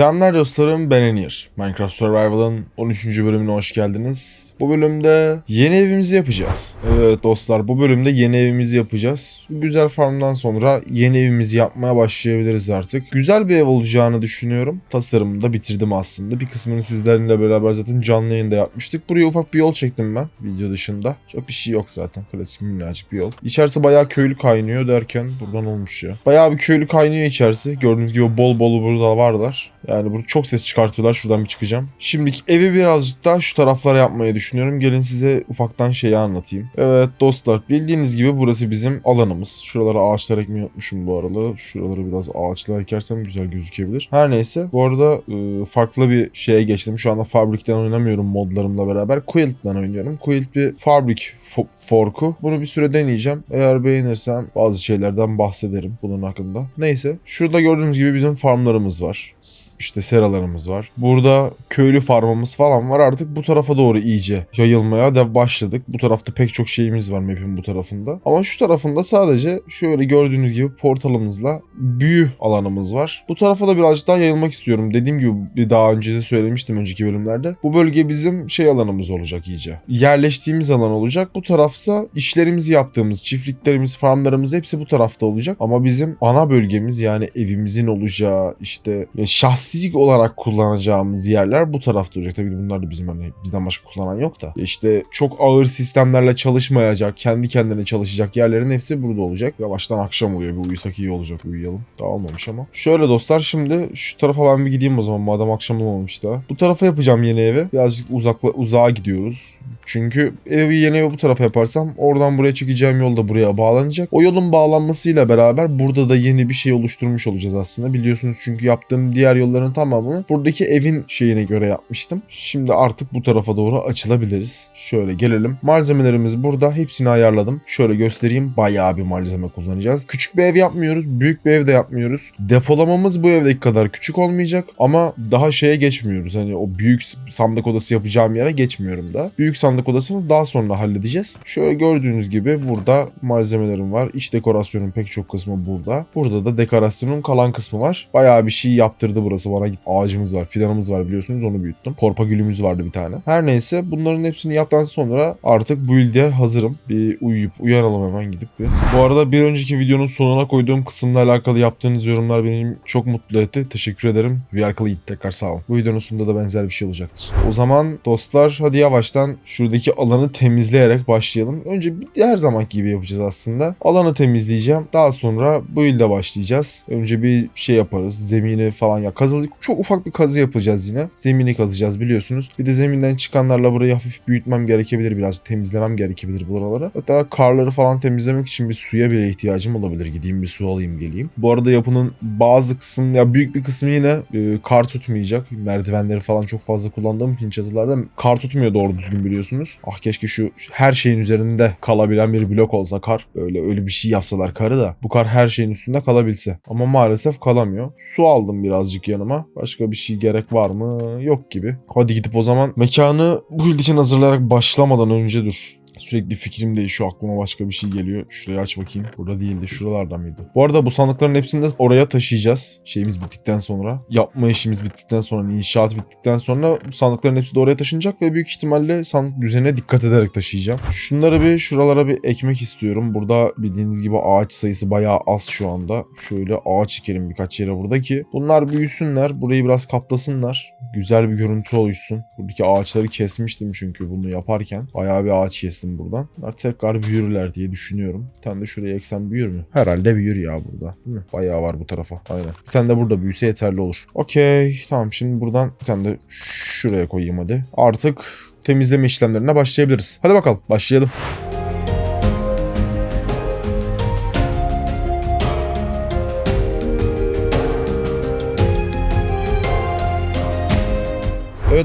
Selamlar dostlarım ben Enir. Minecraft Survival'ın 13. bölümüne hoş geldiniz. Bu bölümde yeni evimizi yapacağız. Evet dostlar bu bölümde yeni evimizi yapacağız. Güzel farmdan sonra yeni evimizi yapmaya başlayabiliriz artık. Güzel bir ev olacağını düşünüyorum. Tasarımını da bitirdim aslında. Bir kısmını sizlerle beraber zaten canlı yayında yapmıştık. Buraya ufak bir yol çektim ben video dışında. Çok bir şey yok zaten. Klasik minnacık bir yol. İçerisi bayağı köylü kaynıyor derken buradan olmuş ya. Bayağı bir köylü kaynıyor içerisi. Gördüğünüz gibi bol bol burada varlar. Yani burada çok ses çıkartıyorlar. Şuradan bir çıkacağım. Şimdiki evi birazcık daha şu taraflara yapmayı düşünüyorum. Gelin size ufaktan şeyi anlatayım. Evet dostlar bildiğiniz gibi burası bizim alanımız. Şuralara ağaçlar ekmeyi unutmuşum bu arada. Şuraları biraz ağaçlar ekersem güzel gözükebilir. Her neyse bu arada e, farklı bir şeye geçtim. Şu anda Fabric'ten oynamıyorum modlarımla beraber. Quilt'ten oynuyorum. Quilt bir Fabric fo- forku. Bunu bir süre deneyeceğim. Eğer beğenirsem bazı şeylerden bahsederim bunun hakkında. Neyse. Şurada gördüğünüz gibi bizim farmlarımız var. İşte seralarımız var. Burada köylü farmımız falan var. Artık bu tarafa doğru iyice yayılmaya da başladık. Bu tarafta pek çok şeyimiz var map'in bu tarafında. Ama şu tarafında sadece şöyle gördüğünüz gibi portalımızla büyü alanımız var. Bu tarafa da birazcık daha yayılmak istiyorum. Dediğim gibi bir daha önce de söylemiştim önceki bölümlerde. Bu bölge bizim şey alanımız olacak iyice. Yerleştiğimiz alan olacak. Bu tarafsa işlerimizi yaptığımız, çiftliklerimiz, farmlarımız hepsi bu tarafta olacak. Ama bizim ana bölgemiz yani evimizin olacağı işte yani şahsi olarak kullanacağımız yerler bu tarafta olacak. Tabii bunlar da bizim hani bizden başka kullanan yok da. İşte çok ağır sistemlerle çalışmayacak, kendi kendine çalışacak yerlerin hepsi burada olacak. Yavaştan akşam oluyor. Bir uyusak iyi olacak. Uyuyalım. Daha olmamış ama. Şöyle dostlar şimdi şu tarafa ben bir gideyim o zaman madem akşam olmamış daha. Bu tarafa yapacağım yeni evi. Birazcık uzakla, uzağa gidiyoruz. Çünkü evi yeni bu tarafa yaparsam oradan buraya çekeceğim yol da buraya bağlanacak. O yolun bağlanmasıyla beraber burada da yeni bir şey oluşturmuş olacağız aslında. Biliyorsunuz çünkü yaptığım diğer yolların tamamını buradaki evin şeyine göre yapmıştım. Şimdi artık bu tarafa doğru açılabiliriz. Şöyle gelelim. Malzemelerimiz burada. Hepsini ayarladım. Şöyle göstereyim. Bayağı bir malzeme kullanacağız. Küçük bir ev yapmıyoruz. Büyük bir ev de yapmıyoruz. Depolamamız bu evdeki kadar küçük olmayacak ama daha şeye geçmiyoruz. Hani o büyük sandık odası yapacağım yere geçmiyorum da. Büyük sandık odasını daha sonra halledeceğiz. Şöyle gördüğünüz gibi burada malzemelerim var. İç dekorasyonun pek çok kısmı burada. Burada da dekorasyonun kalan kısmı var. Bayağı bir şey yaptırdı burası bana. Ağacımız var, fidanımız var biliyorsunuz onu büyüttüm. Korpa gülümüz vardı bir tane. Her neyse bunların hepsini yaptıktan sonra artık bu ilde hazırım. Bir uyuyup uyanalım hemen gidip bir. Bu arada bir önceki videonun sonuna koyduğum kısımla alakalı yaptığınız yorumlar beni çok mutlu etti. Teşekkür ederim. Viyarkalı Yiğit tekrar sağ olun. Bu videonun sonunda da benzer bir şey olacaktır. O zaman dostlar hadi yavaştan şuradaki alanı temizleyerek başlayalım. Önce her zaman gibi yapacağız aslında. Alanı temizleyeceğim. Daha sonra bu ilde başlayacağız. Önce bir şey yaparız. Zemini falan ya kazı çok ufak bir kazı yapacağız yine. Zemini kazacağız biliyorsunuz. Bir de zeminden çıkanlarla burayı hafif büyütmem gerekebilir. Biraz temizlemem gerekebilir buraları. Hatta karları falan temizlemek için bir suya bile ihtiyacım olabilir. Gideyim bir su alayım geleyim. Bu arada yapının bazı kısım ya büyük bir kısmı yine e, kar tutmayacak. Merdivenleri falan çok fazla kullandığım için çatılarda kar tutmuyor doğru düzgün biliyorsunuz. Ah keşke şu her şeyin üzerinde kalabilen bir blok olsa kar. Öyle öyle bir şey yapsalar karı da. Bu kar her şeyin üstünde kalabilse. Ama maalesef kalamıyor. Su aldım birazcık yanıma. Başka bir şey gerek var mı? Yok gibi. Hadi gidip o zaman mekanı bu yıl için hazırlayarak başlamadan önce dur. Sürekli fikrim değişiyor. Aklıma başka bir şey geliyor. Şurayı aç bakayım. Burada değildi. Şuralarda mıydı? Bu arada bu sandıkların hepsini de oraya taşıyacağız. Şeyimiz bittikten sonra. Yapma işimiz bittikten sonra. inşaat bittikten sonra bu sandıkların hepsi de oraya taşınacak ve büyük ihtimalle sandık düzenine dikkat ederek taşıyacağım. Şunları bir şuralara bir ekmek istiyorum. Burada bildiğiniz gibi ağaç sayısı bayağı az şu anda. Şöyle ağaç ekelim birkaç yere burada ki bunlar büyüsünler. Burayı biraz kaplasınlar. Güzel bir görüntü oluşsun. Buradaki ağaçları kesmiştim çünkü bunu yaparken. Bayağı bir ağaç kestim buradan. Bunlar tekrar büyürler diye düşünüyorum. Bir tane de şuraya eksen büyür mü? Herhalde büyür ya burada. Değil mi? Bayağı var bu tarafa. Aynen. Bir tane de burada büyüse yeterli olur. Okey. Tamam şimdi buradan bir tane de şuraya koyayım hadi. Artık temizleme işlemlerine başlayabiliriz. Hadi bakalım başlayalım.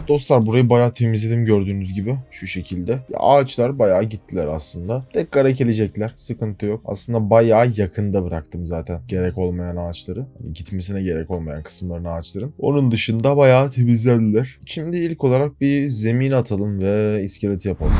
Dostlar burayı bayağı temizledim gördüğünüz gibi şu şekilde. Ya ağaçlar bayağı gittiler aslında. Tekrar ekilecekler. Sıkıntı yok. Aslında bayağı yakında bıraktım zaten gerek olmayan ağaçları. Hani gitmesine gerek olmayan kısımlarını ağaçların. Onun dışında bayağı temizlendiler. Şimdi ilk olarak bir zemin atalım ve iskelet yapalım.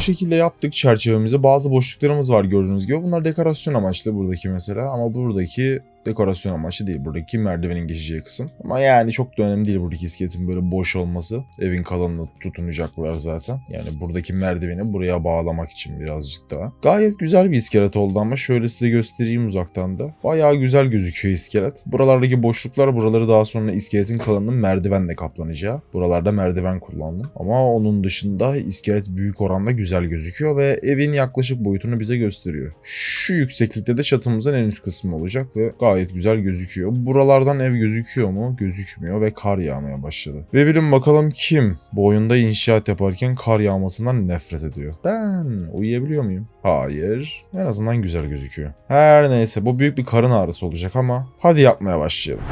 Bu şekilde yaptık çerçevemizi. Bazı boşluklarımız var gördüğünüz gibi. Bunlar dekorasyon amaçlı buradaki mesela. Ama buradaki dekorasyon amaçlı değil. Buradaki merdivenin geçeceği kısım. Ama yani çok da önemli değil buradaki iskeletin böyle boş olması. Evin kalanına tutunacaklar zaten. Yani buradaki merdiveni buraya bağlamak için birazcık daha. Gayet güzel bir iskelet oldu ama şöyle size göstereyim uzaktan da. Bayağı güzel gözüküyor iskelet. Buralardaki boşluklar buraları daha sonra iskeletin kalanının merdivenle kaplanacağı. Buralarda merdiven kullandım. Ama onun dışında iskelet büyük oranda güzel gözüküyor ve evin yaklaşık boyutunu bize gösteriyor. Şu yükseklikte de çatımızın en üst kısmı olacak ve gayet güzel gözüküyor. Buralardan ev gözüküyor mu? Gözükmüyor ve kar yağmaya başladı. Ve bilin bakalım kim bu oyunda inşaat yaparken kar yağmasından nefret ediyor? Ben uyuyabiliyor muyum? Hayır. En azından güzel gözüküyor. Her neyse bu büyük bir karın ağrısı olacak ama hadi yapmaya başlayalım.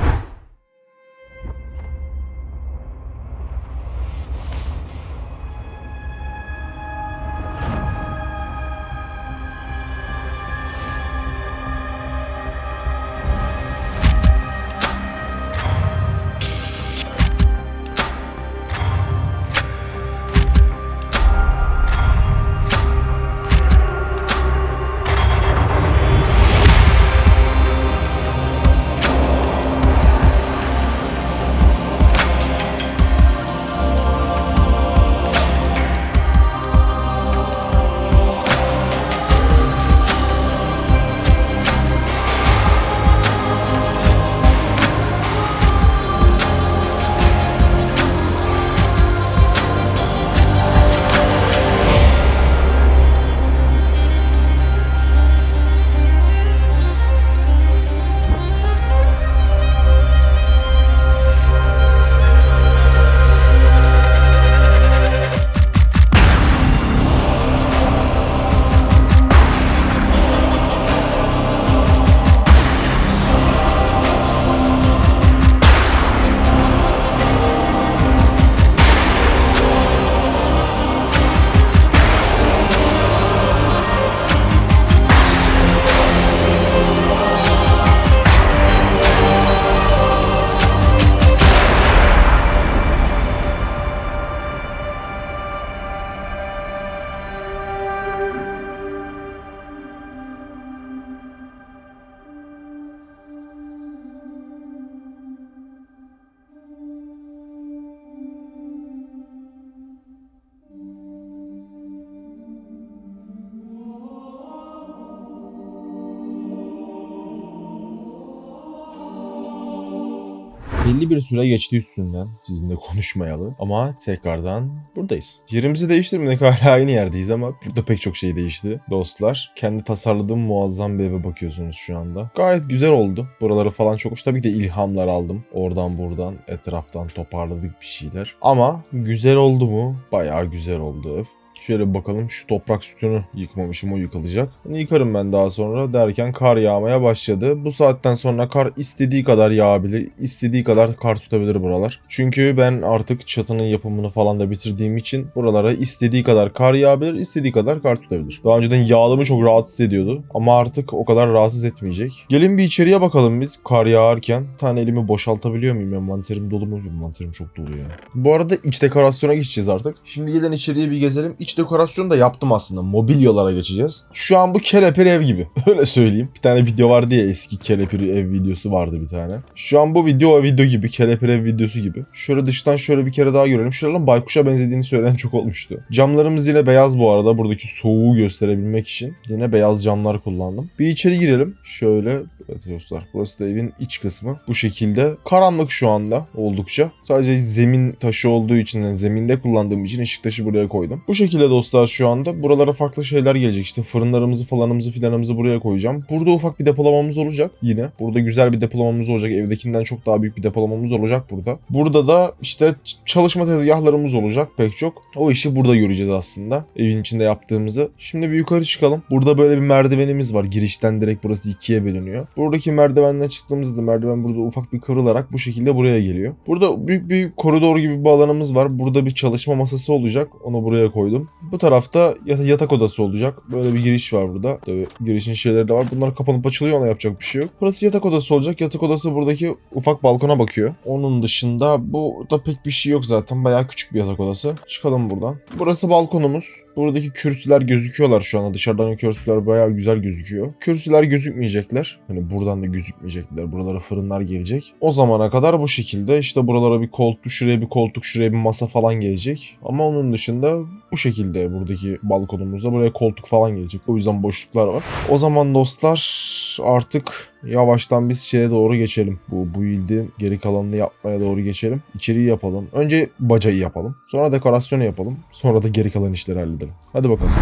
Belli bir süre geçti üstünden sizinle konuşmayalı ama tekrardan buradayız. Yerimizi değiştirmedik hala aynı yerdeyiz ama burada pek çok şey değişti. Dostlar kendi tasarladığım muazzam bir eve bakıyorsunuz şu anda. Gayet güzel oldu. Buraları falan çok hoş. Tabii ki de ilhamlar aldım. Oradan buradan etraftan toparladık bir şeyler. Ama güzel oldu mu? Bayağı güzel oldu ev. Şöyle bakalım şu toprak sütunu yıkmamışım o yıkılacak. Bunu yıkarım ben daha sonra derken kar yağmaya başladı. Bu saatten sonra kar istediği kadar yağabilir, istediği kadar kar tutabilir buralar. Çünkü ben artık çatının yapımını falan da bitirdiğim için buralara istediği kadar kar yağabilir, istediği kadar kar tutabilir. Daha önceden yağlımı çok rahatsız ediyordu ama artık o kadar rahatsız etmeyecek. Gelin bir içeriye bakalım biz kar yağarken. Bir tane elimi boşaltabiliyor muyum? Envanterim dolu mu? Envanterim çok dolu ya. Bu arada iç dekorasyona geçeceğiz artık. Şimdi gelin içeriye bir gezelim. İç dekorasyonu da yaptım aslında. Mobilyalara geçeceğiz. Şu an bu kelepir ev gibi. Öyle söyleyeyim. Bir tane video vardı ya eski kelepir ev videosu vardı bir tane. Şu an bu video o video gibi. Kelepir ev videosu gibi. Şöyle dıştan şöyle bir kere daha görelim. Şuraların baykuşa benzediğini söyleyen çok olmuştu. Camlarımız yine beyaz bu arada. Buradaki soğuğu gösterebilmek için. Yine beyaz camlar kullandım. Bir içeri girelim. Şöyle. Evet dostlar. Burası da evin iç kısmı. Bu şekilde. Karanlık şu anda oldukça. Sadece zemin taşı olduğu için yani zeminde kullandığım için ışık taşı buraya koydum. Bu şekilde dostlar şu anda. Buralara farklı şeyler gelecek. İşte fırınlarımızı falanımızı filanımızı buraya koyacağım. Burada ufak bir depolamamız olacak yine. Burada güzel bir depolamamız olacak. Evdekinden çok daha büyük bir depolamamız olacak burada. Burada da işte çalışma tezgahlarımız olacak pek çok. O işi burada göreceğiz aslında. Evin içinde yaptığımızı. Şimdi bir yukarı çıkalım. Burada böyle bir merdivenimiz var. Girişten direkt burası ikiye bölünüyor. Buradaki merdivenden çıktığımızda da merdiven burada ufak bir kırılarak bu şekilde buraya geliyor. Burada büyük bir koridor gibi bir alanımız var. Burada bir çalışma masası olacak. Onu buraya koydum. Bu tarafta yat- yatak odası olacak. Böyle bir giriş var burada. Tabii girişin şeyleri de var. Bunlar kapanıp açılıyor ona yapacak bir şey yok. Burası yatak odası olacak. Yatak odası buradaki ufak balkona bakıyor. Onun dışında burada pek bir şey yok zaten. Bayağı küçük bir yatak odası. Çıkalım buradan. Burası balkonumuz. Buradaki kürsüler gözüküyorlar şu anda. Dışarıdan kürsüler bayağı güzel gözüküyor. Kürsüler gözükmeyecekler. Hani buradan da gözükmeyecekler. Buralara fırınlar gelecek. O zamana kadar bu şekilde işte buralara bir koltuk, şuraya bir koltuk, şuraya bir masa falan gelecek. Ama onun dışında bu şekilde buradaki balkonumuzda buraya koltuk falan gelecek. O yüzden boşluklar var. O zaman dostlar artık yavaştan biz şeye doğru geçelim. Bu bu build'in geri kalanını yapmaya doğru geçelim. İçeriği yapalım. Önce bacayı yapalım. Sonra dekorasyonu yapalım. Sonra da geri kalan işleri halledelim. Hadi bakalım.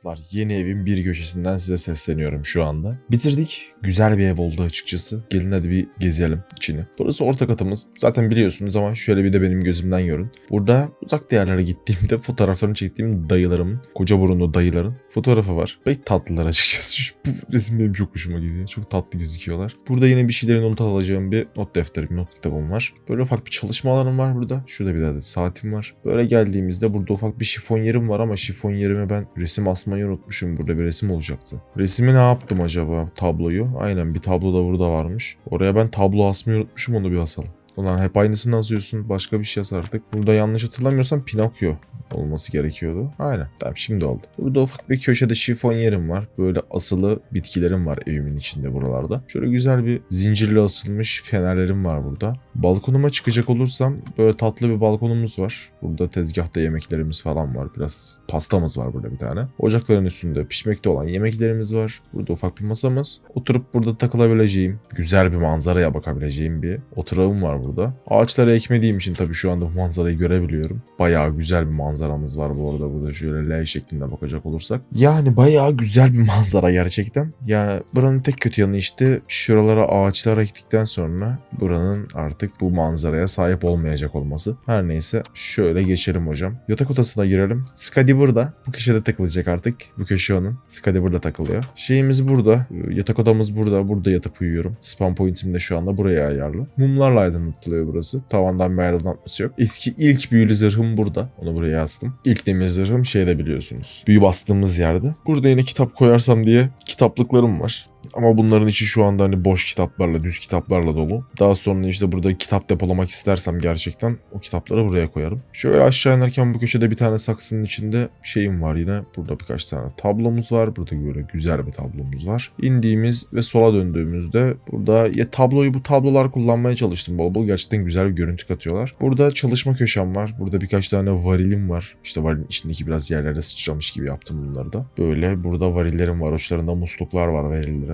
Dostlar. Yeni evin bir köşesinden size sesleniyorum şu anda. Bitirdik. Güzel bir ev oldu açıkçası. Gelin hadi bir gezelim içini. Burası orta katımız. Zaten biliyorsunuz ama şöyle bir de benim gözümden görün. Burada uzak yerlere gittiğimde fotoğraflarını çektiğim dayılarımın, koca burunlu dayıların fotoğrafı var. Pek tatlılar açıkçası. Şu- Bu resim benim çok hoşuma gidiyor. Çok tatlı gözüküyorlar. Burada yine bir şeyleri not alacağım bir not defterim, not kitabım var. Böyle ufak bir çalışma alanım var burada. Şurada bir adet saatim var. Böyle geldiğimizde burada ufak bir şifon yerim var ama şifon yerime ben resim asmayı unutmuşum. Burada bir resim olacaktı. Resmi ne yaptım acaba? Tabloyu. Aynen bir tablo da burada varmış. Oraya ben tablo asmayı unutmuşum onu bir asalım. Ulan hep aynısını asıyorsun. Başka bir şey asardık. Burada yanlış hatırlamıyorsam Pinokyo olması gerekiyordu. Aynen. Tamam şimdi oldu. Burada ufak bir köşede şifon yerim var. Böyle asılı bitkilerim var evimin içinde buralarda. Şöyle güzel bir zincirli asılmış fenerlerim var burada. Balkonuma çıkacak olursam böyle tatlı bir balkonumuz var. Burada tezgahta yemeklerimiz falan var. Biraz pastamız var burada bir tane. Ocakların üstünde pişmekte olan yemeklerimiz var. Burada ufak bir masamız. Oturup burada takılabileceğim, güzel bir manzaraya bakabileceğim bir oturağım var burada. Ağaçlara ekmediğim için tabii şu anda bu manzarayı görebiliyorum. Bayağı güzel bir manzaramız var bu arada burada şöyle L şeklinde bakacak olursak. Yani bayağı güzel bir manzara gerçekten. Ya buranın tek kötü yanı işte şuralara ağaçlar ektikten sonra buranın artık artık bu manzaraya sahip olmayacak olması. Her neyse şöyle geçelim hocam. Yatak odasına girelim. Skadi burada. Bu köşede takılacak artık. Bu köşe onun. Skadi burada takılıyor. Şeyimiz burada. Yatak odamız burada. Burada yatıp uyuyorum. Spam pointim de şu anda buraya ayarlı. Mumlarla aydınlatılıyor burası. Tavandan bir aydınlatması yok. Eski ilk büyülü zırhım burada. Onu buraya astım. İlk demir zırhım şeyde biliyorsunuz. Büyü bastığımız yerde. Burada yine kitap koyarsam diye kitaplıklarım var. Ama bunların içi şu anda hani boş kitaplarla, düz kitaplarla dolu. Daha sonra işte burada kitap depolamak istersem gerçekten o kitapları buraya koyarım. Şöyle aşağı inerken bu köşede bir tane saksının içinde şeyim var yine. Burada birkaç tane tablomuz var. Burada böyle güzel bir tablomuz var. İndiğimiz ve sola döndüğümüzde burada ya tabloyu bu tablolar kullanmaya çalıştım bol bol. Gerçekten güzel bir görüntü katıyorlar. Burada çalışma köşem var. Burada birkaç tane varilim var. İşte varilin içindeki biraz yerlere sıçramış gibi yaptım bunları da. Böyle burada varillerim var. Uçlarında musluklar var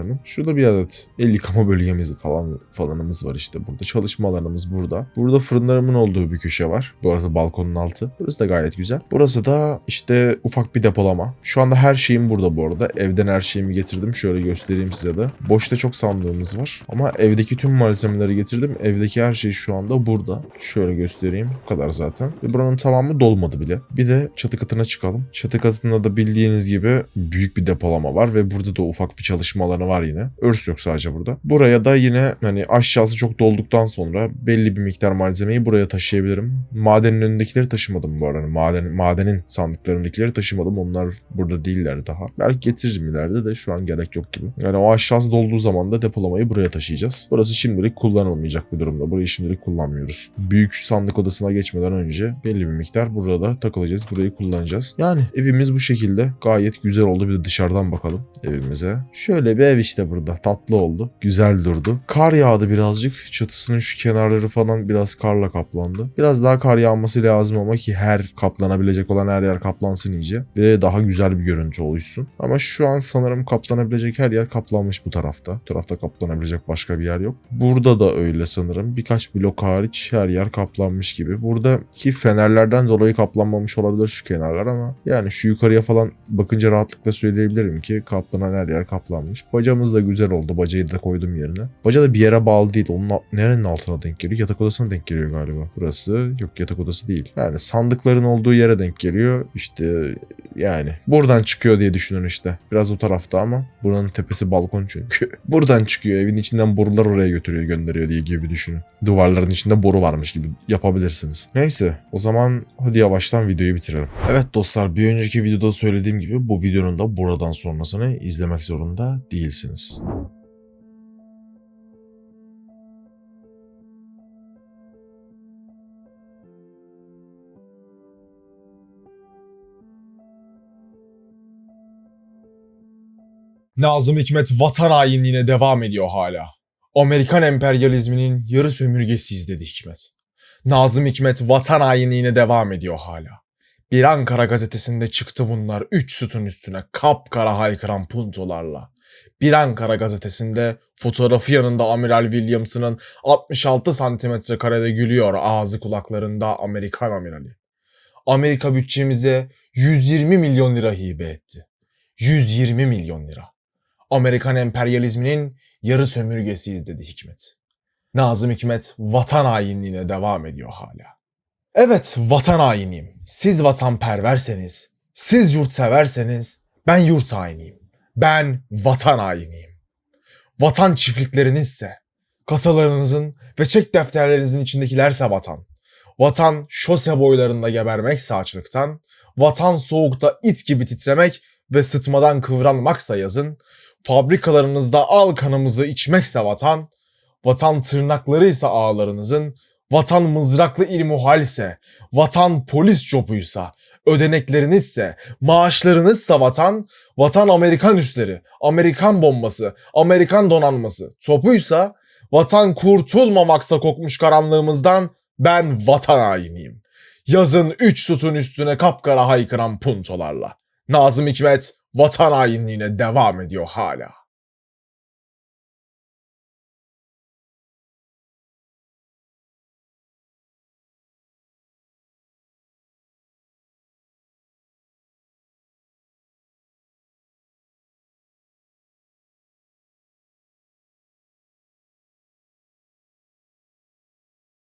varillerin. Şurada bir adet el yıkama bölgemiz falan falanımız var işte burada. Çalışma alanımız burada. Burada fırınlarımın olduğu bir köşe var. Burası balkonun altı. Burası da gayet güzel. Burası da işte ufak bir depolama. Şu anda her şeyim burada bu arada. Evden her şeyimi getirdim. Şöyle göstereyim size de. Boşta çok sandığımız var. Ama evdeki tüm malzemeleri getirdim. Evdeki her şey şu anda burada. Şöyle göstereyim. Bu kadar zaten. Ve buranın tamamı dolmadı bile. Bir de çatı katına çıkalım. Çatı katında da bildiğiniz gibi büyük bir depolama var ve burada da ufak bir çalışma alanı var yine. Örs yok sadece burada. Buraya da yine hani aşağısı çok dolduktan sonra belli bir miktar malzemeyi buraya taşıyabilirim. Madenin önündekileri taşımadım bu arada. Hani maden, madenin sandıklarındakileri taşımadım. Onlar burada değiller daha. Belki getiririm ileride de şu an gerek yok gibi. Yani o aşağısı dolduğu zaman da depolamayı buraya taşıyacağız. Burası şimdilik kullanılmayacak bir durumda. Burayı şimdilik kullanmıyoruz. Büyük sandık odasına geçmeden önce belli bir miktar burada da takılacağız. Burayı kullanacağız. Yani evimiz bu şekilde. Gayet güzel oldu. Bir de dışarıdan bakalım evimize. Şöyle bir ev işte burada. Tatlı oldu. Güzel durdu. Kar yağdı birazcık. Çatısının şu kenarları falan biraz karla kaplandı. Biraz daha kar yağması lazım ama ki her kaplanabilecek olan her yer kaplansın iyice. Ve daha güzel bir görüntü oluşsun. Ama şu an sanırım kaplanabilecek her yer kaplanmış bu tarafta. Bu tarafta kaplanabilecek başka bir yer yok. Burada da öyle sanırım. Birkaç blok hariç her yer kaplanmış gibi. Buradaki fenerlerden dolayı kaplanmamış olabilir şu kenarlar ama yani şu yukarıya falan bakınca rahatlıkla söyleyebilirim ki kaplanan her yer kaplanmış. Bacamız da güzel oldu. Bacayı da koydum yerine. Baca da bir yere bağlı değil. Onun nerenin altına denk geliyor? Yatak odasına denk geliyor galiba. Burası yok yatak odası değil. Yani sandıkların olduğu yere denk geliyor. İşte yani buradan çıkıyor diye düşünün işte. Biraz o tarafta ama buranın tepesi balkon çünkü. buradan çıkıyor. Evin içinden borular oraya götürüyor gönderiyor diye gibi düşünün. Duvarların içinde boru varmış gibi yapabilirsiniz. Neyse o zaman hadi yavaştan videoyu bitirelim. Evet dostlar bir önceki videoda söylediğim gibi bu videonun da buradan sonrasını izlemek zorunda değilsiniz. Nazım Hikmet vatan hainliğine devam ediyor hala. Amerikan emperyalizminin yarı sömürgesiyiz dedi Hikmet. Nazım Hikmet vatan hainliğine devam ediyor hala. Bir Ankara gazetesinde çıktı bunlar üç sütun üstüne kapkara haykıran puntolarla. Bir Ankara gazetesinde fotoğrafı yanında Amiral Williams'ın 66 santimetre karede gülüyor ağzı kulaklarında Amerikan amirali. Amerika bütçemize 120 milyon lira hibe etti. 120 milyon lira. Amerikan emperyalizminin yarı sömürgesiyiz dedi Hikmet. Nazım Hikmet vatan hainliğine devam ediyor hala. Evet vatan hainiyim. Siz vatanperverseniz, siz yurtseverseniz ben yurt hainiyim. Ben vatan hainiyim. Vatan çiftliklerinizse, kasalarınızın ve çek defterlerinizin içindekilerse vatan. Vatan şose boylarında gebermekse açlıktan, vatan soğukta it gibi titremek ve sıtmadan kıvranmaksa yazın, fabrikalarınızda al kanımızı içmekse vatan, vatan tırnaklarıysa ağlarınızın, vatan mızraklı ilmuhalse, vatan polis copuysa, ödeneklerinizse, maaşlarınızsa vatan, vatan Amerikan üsleri, Amerikan bombası, Amerikan donanması, topuysa, vatan kurtulmamaksa kokmuş karanlığımızdan ben vatan hainiyim. Yazın üç sütun üstüne kapkara haykıran puntolarla. Nazım Hikmet vatan hainliğine devam ediyor hala.